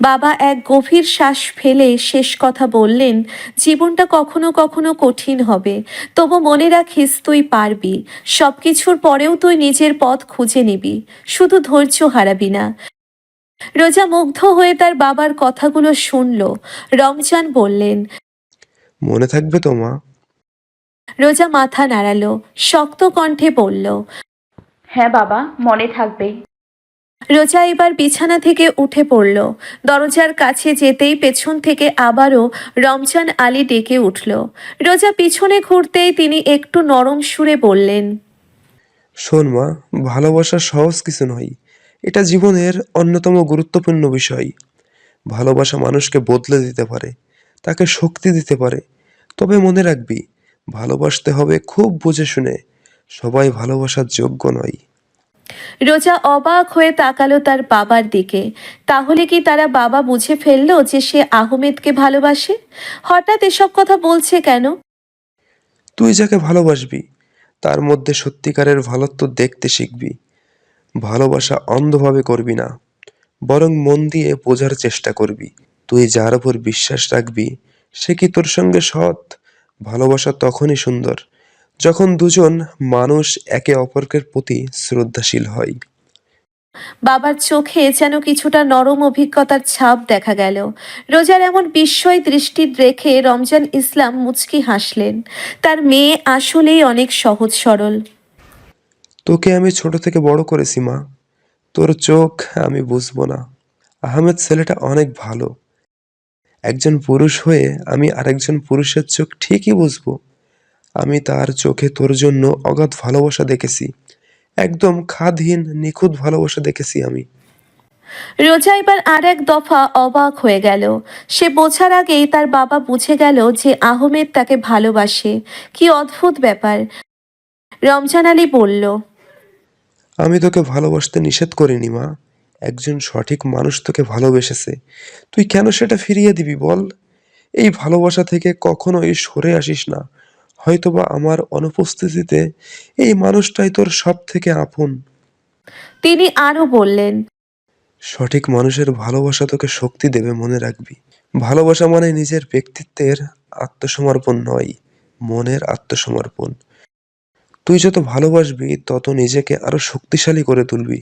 বাবা এক গভীর শ্বাস ফেলে শেষ কথা বললেন জীবনটা কখনো কখনো কঠিন হবে। তবু মনে রাখিস তুই পারবি। সব কিছুর পরেও তুই নিজের পথ খুঁজে নিবি। শুধু ধৈর্য হারাবি না। রোজা মুগ্ধ হয়ে তার বাবার কথাগুলো শুনল। রমজান বললেন মনে থাকবে তো মা? রোজা মাথা নাড়ালো শক্ত কণ্ঠে বলল হ্যাঁ বাবা মনে থাকবে রোজা এবার বিছানা থেকে উঠে পড়ল। দরজার কাছে যেতেই পেছন থেকে আবারও রমজান আলী ডেকে উঠল। রোজা পিছনে ঘুরতেই তিনি একটু নরম সুরে বললেন, শোন মা ভালোবাসা সহজ কিছু নয়। এটা জীবনের অন্যতম গুরুত্বপূর্ণ বিষয়। ভালোবাসা মানুষকে বদলে দিতে পারে, তাকে শক্তি দিতে পারে। তবে মনে রাখবি, ভালোবাসতে হবে খুব বুঝে শুনে। সবাই ভালোবাসার যোগ্য নয়। রোজা অবাক হয়ে তাকালো তার বাবার দিকে। তাহলে কি তারা বাবা বুঝে ফেলল যে সে আহমেদকে ভালোবাসে? হঠাৎ এসব কথা বলছে কেন? তুই যাকে ভালোবাসবি, তার মধ্যে সত্যিকারের ভালোত্ব দেখতে শিখবি। ভালোবাসা অন্ধভাবে করবি না, বরং মন দিয়ে বোঝার চেষ্টা করবি। তুই যার উপর বিশ্বাস রাখবি, সে কি তোর সঙ্গে সৎ? ভালোবাসা তখনই সুন্দর। যখন দুজন মানুষ একে অপরকের প্রতি শ্রদ্ধাশীল হয়। বাবার চোখে যেন কিছুটা নরম অভিজ্ঞতার ছাপ দেখা গেল। রোজার এমন বিস্ময় দৃষ্টি রেখে রমজান ইসলাম মুচকি হাসলেন। তার মেয়ে আসলেই অনেক সহজ সরল। তোকে আমি ছোট থেকে বড় করেছি মা। তোর চোখ আমি বুঝব না। আহমেদ ছেলেটা অনেক ভালো। একজন পুরুষ হয়ে আমি আরেকজন পুরুষের চোখ ঠিকই বুঝব। আমি তার চোখে তোর জন্য অগাধ ভালোবাসা দেখেছি। একদম খাদহীন নিখুঁত ভালোবাসা দেখেছি আমি। রোজা এবার আর এক দফা অবাক হয়ে গেল। সে বোঝার আগেই তার বাবা বুঝে গেল যে আহমেদ তাকে ভালোবাসে। কি অদ্ভুত ব্যাপার। রমজান আলী বলল আমি তোকে ভালোবাসতে নিষেধ করিনি মা। একজন সঠিক মানুষ তোকে ভালোবেসেছে। তুই কেন সেটা ফিরিয়ে দিবি বল? এই ভালোবাসা থেকে কখনোই সরে আসিস না। হয়তোবা আমার অনুপস্থিতিতে এই মানুষটাই তোর সব থেকে আপন। তিনি আরও বললেন সঠিক মানুষের ভালোবাসা তোকে শক্তি দেবে মনে রাখবি। ভালোবাসা মানে নিজের ব্যক্তিত্বের আত্মসমর্পণ নয় মনের আত্মসমর্পণ। তুই যত ভালোবাসবি তত নিজেকে আরও শক্তিশালী করে তুলবি।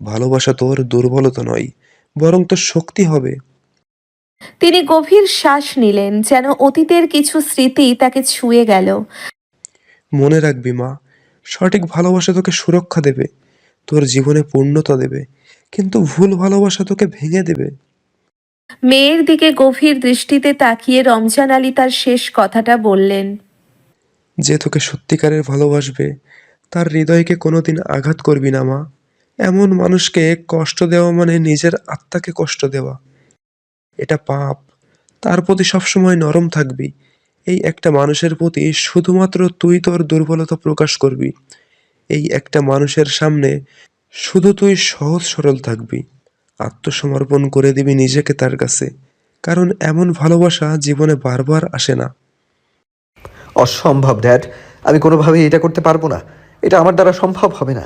ভালোবাসা তোর দুর্বলতা নয় বরং তোর শক্তি হবে। তিনি গভীর শ্বাস নিলেন যেন অতীতের কিছু স্মৃতি তাকে ছুঁয়ে গেল। মনে রাখবি মা সঠিক ভালোবাসা তোকে সুরক্ষা দেবে তোর জীবনে পূর্ণতা দেবে কিন্তু ভুল ভালোবাসা তোকে ভেঙে দেবে। মেয়ের দিকে গভীর দৃষ্টিতে তাকিয়ে রমজান আলী তার শেষ কথাটা বললেন যে তোকে সত্যিকারের ভালোবাসবে তার হৃদয়কে কোনোদিন আঘাত করবি না মা। এমন মানুষকে কষ্ট দেওয়া মানে নিজের আত্মাকে কষ্ট দেওয়া। এটা পাপ। তার প্রতি সবসময় নরম থাকবি। এই একটা মানুষের প্রতি শুধুমাত্র তুই তোর দুর্বলতা প্রকাশ করবি। এই একটা মানুষের সামনে শুধু তুই সহজ সরল থাকবি। আত্মসমর্পণ করে দিবি নিজেকে তার কাছে, কারণ এমন ভালোবাসা জীবনে বারবার আসে না। অসম্ভব ড্যাড আমি কোনোভাবেই এটা করতে পারব না। এটা আমার দ্বারা সম্ভব হবে না।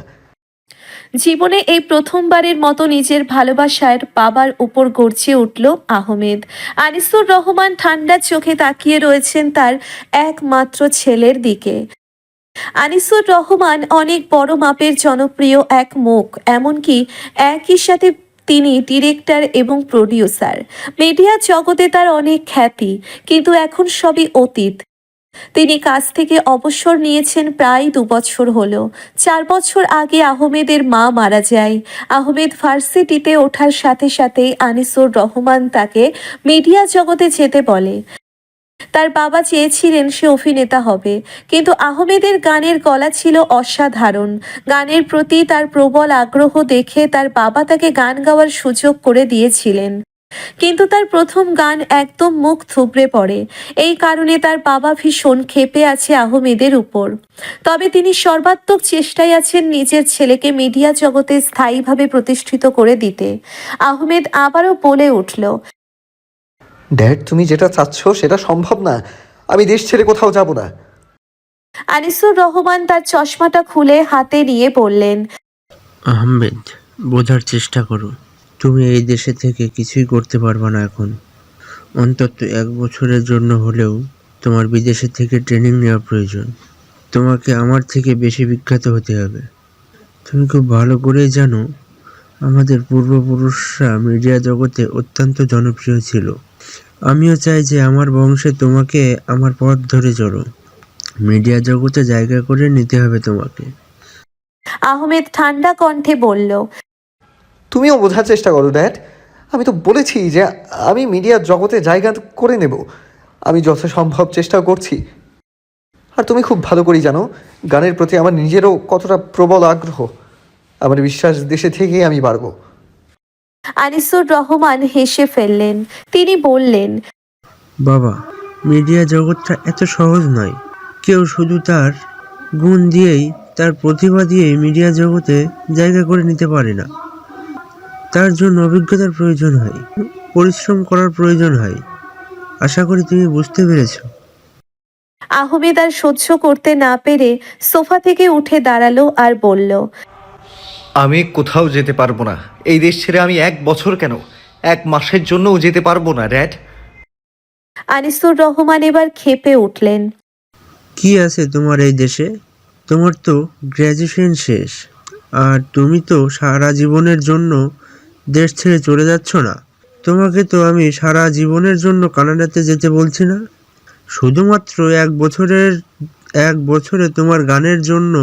জীবনে এই প্রথমবারের মতো নিজের ভালোবাসার বাবার উপর গর্জে উঠল আহমেদ। আনিসুর রহমান ঠান্ডা চোখে তাকিয়ে রয়েছেন তার একমাত্র ছেলের দিকে। আনিসুর রহমান অনেক বড় মাপের জনপ্রিয় এক মুখ, এমনকি একই সাথে তিনি ডিরেক্টর এবং প্রডিউসার। মিডিয়া জগতে তার অনেক খ্যাতি, কিন্তু এখন সবই অতীত। তিনি কাজ থেকে অবসর নিয়েছেন প্রায় দু বছর হল। চার বছর আগে আহমেদের মা মারা যায়। আহমেদ ভার্সিটিতে ওঠার সাথে সাথেই আনিসুর রহমান তাকে মিডিয়া জগতে যেতে বলে। তার বাবা চেয়েছিলেন সে অভিনেতা হবে, কিন্তু আহমেদের গানের গলা ছিল অসাধারণ। গানের প্রতি তার প্রবল আগ্রহ দেখে তার বাবা তাকে গান গাওয়ার সুযোগ করে দিয়েছিলেন। কিন্তু তার প্রথম গান একদম মুখ থুবড়ে পড়ে। এই কারণে তার বাবা ভীষণ ক্ষেপে আছে আহমেদের উপর। তবে তিনি সর্বাত্মক চেষ্টায় আছেন নিজের ছেলেকে মিডিয়া জগতে স্থায়ীভাবে প্রতিষ্ঠিত করে দিতে। আহমেদ আবারও বলে উঠল ড্যাড তুমি যেটা চাচ্ছ সেটা সম্ভব না। আমি দেশ ছেড়ে কোথাও যাব না। আনিসুর রহমান তার চশমাটা খুলে হাতে নিয়ে বললেন আহমেদ বোঝার চেষ্টা করো। তুমি এই দেশে থেকে কিছুই করতে পারবে না এখন। অন্তত এক বছরের জন্য হলেও তোমার বিদেশে থেকে ট্রেনিং নেওয়া প্রয়োজন। তোমাকে আমার থেকে বেশি বিখ্যাত হতে হবে। তুমি খুব ভালো করেই জানো, আমাদের পূর্বপুরুষরা মিডিয়া জগতে অত্যন্ত জনপ্রিয় ছিল। আমিও চাই যে আমার বংশে তোমাকে আমার পথ ধরে চলো। মিডিয়া জগতে জায়গা করে নিতে হবে তোমাকে। আহমেদ ঠান্ডা কণ্ঠে বলল তুমিও বোঝার চেষ্টা করো ড্যাড আমি তো বলেছি যে আমি মিডিয়ার জগতে জায়গা করে নেব। আমি যথাসম্ভব চেষ্টা করছি। আর তুমি খুব ভালো করেই জানো গানের প্রতি আমার নিজেরও কতটা প্রবল আগ্রহ। আমার বিশ্বাস দেশে থেকেই আমি পারব আনিসুর রহমান হেসে ফেললেন। তিনি বললেন বাবা মিডিয়া জগৎটা এত সহজ নয়। কেউ শুধু তার গুণ দিয়েই তার প্রতিভা দিয়েই মিডিয়া জগতে জায়গা করে নিতে পারে না। তার জন্য অভিজ্ঞতার প্রয়োজন হয় পরিশ্রম করার প্রয়োজন হয়। আশা করি তুমি বুঝতে পেরেছ। আহমেদ আর সহ্য করতে না পেরে সোফা থেকে উঠে দাঁড়াল আর বলল আমি কোথাও যেতে পারব না। এই দেশ ছেড়ে আমি এক বছর কেন? এক মাসের জন্যও যেতে পারব না ড্যাড আনিসুর রহমান এবার খেপে উঠলেন। কি আছে তোমার এই দেশে? তোমার তো গ্র্যাজুয়েশন শেষ। আর তুমি তো সারা জীবনের জন্য দেশ ছেড়ে চলে যাচ্ছ না? তোমাকে তো আমি সারা জীবনের জন্য কানাডাতে যেতে বলছি না। শুধুমাত্র এক বছরের এক বছরে তোমার গানের জন্য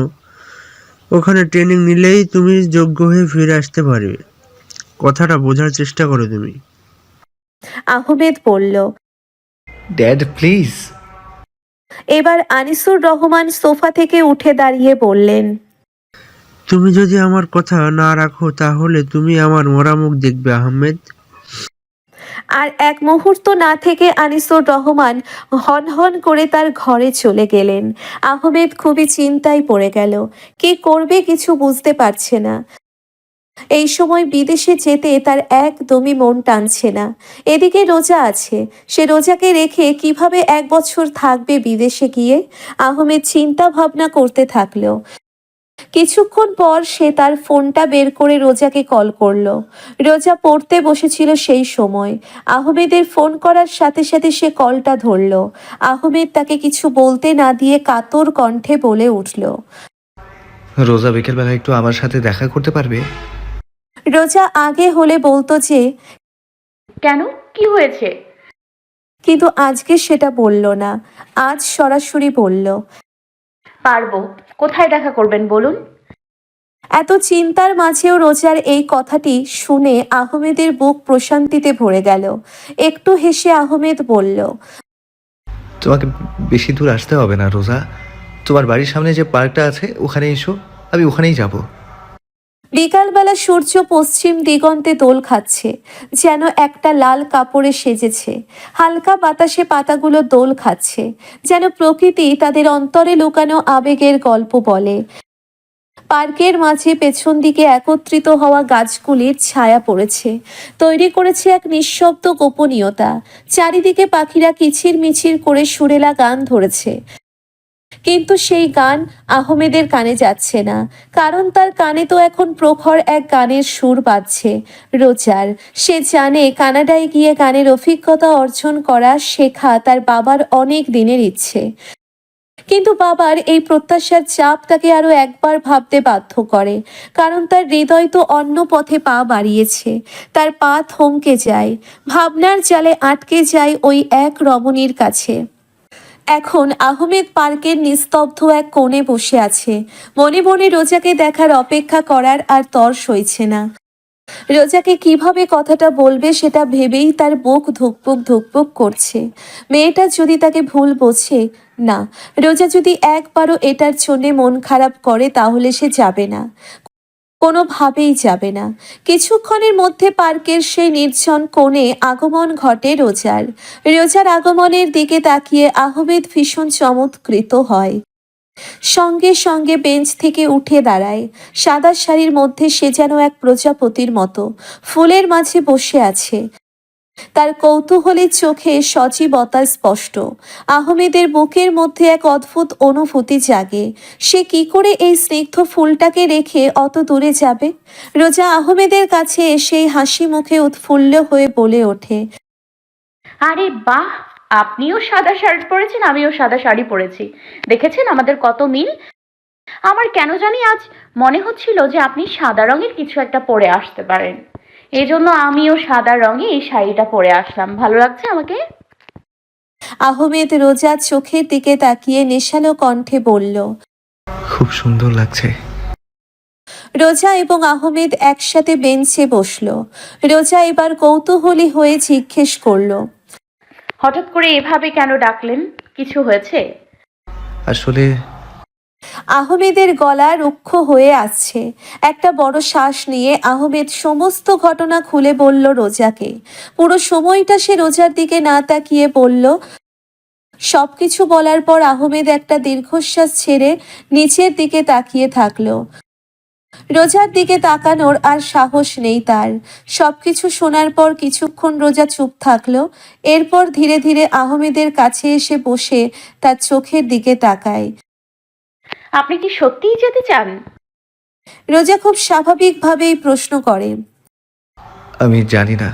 ওখানে ট্রেনিং নিলেই তুমি যোগ্য হয়ে ফিরে আসতে পারবে। কথাটা বোঝার চেষ্টা করো তুমি। আহমেদ বলল ড্যাড প্লিজ এবার আনিসুর রহমান সোফা থেকে উঠে দাঁড়িয়ে বললেন তুমি যদি আমার কথা না রাখো, তাহলে তুমি আমার মরামুখ দেখবে, আহমেদ। আর এক মুহূর্ত না থেকে আনিসুর রহমান হন হন করে তার ঘরে চলে গেলেন। আহমেদ খুবই চিন্তায় পড়ে গেল, কি করবে কিছু বুঝতে পারছে না। এই সময় বিদেশে যেতে তার একদমই মন টানছে না। এদিকে রোজা আছে, সে রোজাকে রেখে কীভাবে এক বছর থাকবে বিদেশে গিয়ে? আহমেদ চিন্তা ভাবনা করতে থাকল। কিছুক্ষণ পর সে তার ফোনটা বের করে রোজাকে কল করল। রোজা পড়তে বসেছিল সেই সময়। আহমেদের ফোন করার সাথে সাথে সে কলটা ধরলো। আহমেদ তাকে কিছু বলতে না দিয়ে কাতর কণ্ঠে বলে উঠল রোজা বিকেলবেলা একটু আমার সাথে দেখা করতে পারবে? রোজা আগে হলে বলতো যে কেন? কি হয়েছে? কিন্তু আজকে সেটা বলল না। আজ সরাসরি বলল পারব। কোথায় দেখা করবেন বলুন? এত চিন্তার মাঝেও রোজার এই কথাটি শুনে আহমেদের বুক প্রশান্তিতে ভরে গেল। একটু হেসে আহমেদ বলল তোমাকে বেশি দূর আসতে হবে না রোজা। তোমার বাড়ির সামনে যে পার্কটা আছে ওখানে এসো। আমি ওখানেই যাব। বিকালবেলা সূর্য পশ্চিম দিগন্তে দোল খাচ্ছে, যেন একটা লাল কাপড়ে সেজেছে। হালকা বাতাসে পাতাগুলো দোল খাচ্ছে, যেন প্রকৃতি তাদের অন্তরে লুকানো আবেগের গল্প বলে। পার্কের মাঝে পেছন দিকে একত্রিত হওয়া গাছগুলির ছায়া পড়েছে, তৈরি করেছে এক নিঃশব্দ গোপনীয়তা। চারিদিকে পাখিরা কিচির মিচির করে সুরেলা গান ধরেছে। কিন্তু সেই গান আহমেদের কানে যাচ্ছে না। কারণ তার কানে তো এখন প্রখর এক গানের সুর বাজছে। রোজার, সে জানে কানাডায় গিয়ে গানের অভিজ্ঞতা অর্জন করা শেখা তার বাবার অনেক দিনের ইচ্ছে। কিন্তু বাবার এই প্রত্যাশার চাপ তাকে আরও একবার ভাবতে বাধ্য করে। কারণ তার হৃদয় তো অন্য পথে পা বাড়িয়েছে। তার পা থমকে যায়। ভাবনার জালে আটকে যায় ওই এক রমণীর কাছে। এখন আহমেদ পার্কের নিস্তব্ধ এক কোণে বসে আছে। মনে মনে রোজাকে দেখার অপেক্ষা করার আর তর সইছে না। রোজাকে কীভাবে কথাটা বলবে সেটা ভেবেই তার বুক ধুকপুক ধুকপুক করছে। মেয়েটা যদি তাকে ভুল বোঝে, না। রোজা যদি একবারও এটার জন্যে মন খারাপ করে, তাহলে সে যাবে না। কোনোভাবেই যাবে না। কিছুক্ষণের মধ্যে পার্কের সেই নির্জন কোণে আগমন ঘটে রোজার। রোজার আগমনের দিকে তাকিয়ে আহমেদ ভীষণ চমৎকৃত হয়। সঙ্গে সঙ্গে বেঞ্চ থেকে উঠে দাঁড়ায়। সাদা শাড়ির মধ্যে সে যেন এক প্রজাপতির মতো। ফুলের মাঝে বসে আছে। তার কৌতূহলী চোখে সজীবতা স্পষ্ট। আহমেদের বুকের মধ্যে এক অদ্ভুত অনুভূতি জাগে। সে কি করে এই স্নিগ্ধ ফুলটাকে রেখে অত দূরে যাবে? রোজা আহমেদের কাছে এসে হাসি মুখে উৎফুল্ল হয়ে বলে ওঠে, আরে বাহ! আপনিও সাদা শার্ট পরেছেন, আমিও সাদা শাড়ি পরেছি। দেখেছেন আমাদের কত মিল? আমার কেন জানি আজ মনে হচ্ছিল যে আপনি সাদা রঙের কিছু একটা পরে আসতে পারেন। এজন্য আমিও সাদা রঙে এই শাড়িটা পরে আসলাম। ভালো লাগছে আমাকে? আহমেদ রোজা চোখের দিকে তাকিয়ে নেশালো কণ্ঠে বলল খুব সুন্দর লাগছে। রোজা এবং আহমেদ একসাথে বেঞ্চে বসল। রোজা এবার কৌতূহলী হয়ে জিজ্ঞেস করল হঠাৎ করে এভাবে কেন ডাকলেন? কিছু হয়েছে? আসলে আহমেদের গলা রুক্ষ হয়ে আসছে একটা বড় শ্বাস নিয়ে আহমেদ সমস্ত ঘটনা খুলে বলল রোজাকে। পুরো সময়টা সে রোজার দিকে না তাকিয়ে বলল, সবকিছু বলার পর আহমেদ একটা দীর্ঘশ্বাস ছেড়ে নিচের দিকে তাকিয়ে থাকল। রোজার দিকে তাকানোর আর সাহস নেই তার। সবকিছু শোনার পর কিছুক্ষণ রোজা চুপ থাকল। এরপর ধীরে ধীরে আহমেদের কাছে এসে বসে তার চোখের দিকে তাকায়। আপনি কি সত্যিই যেতে চান? রোজা খুব স্বাভাবিকভাবেই প্রশ্ন করে। আমি জানি না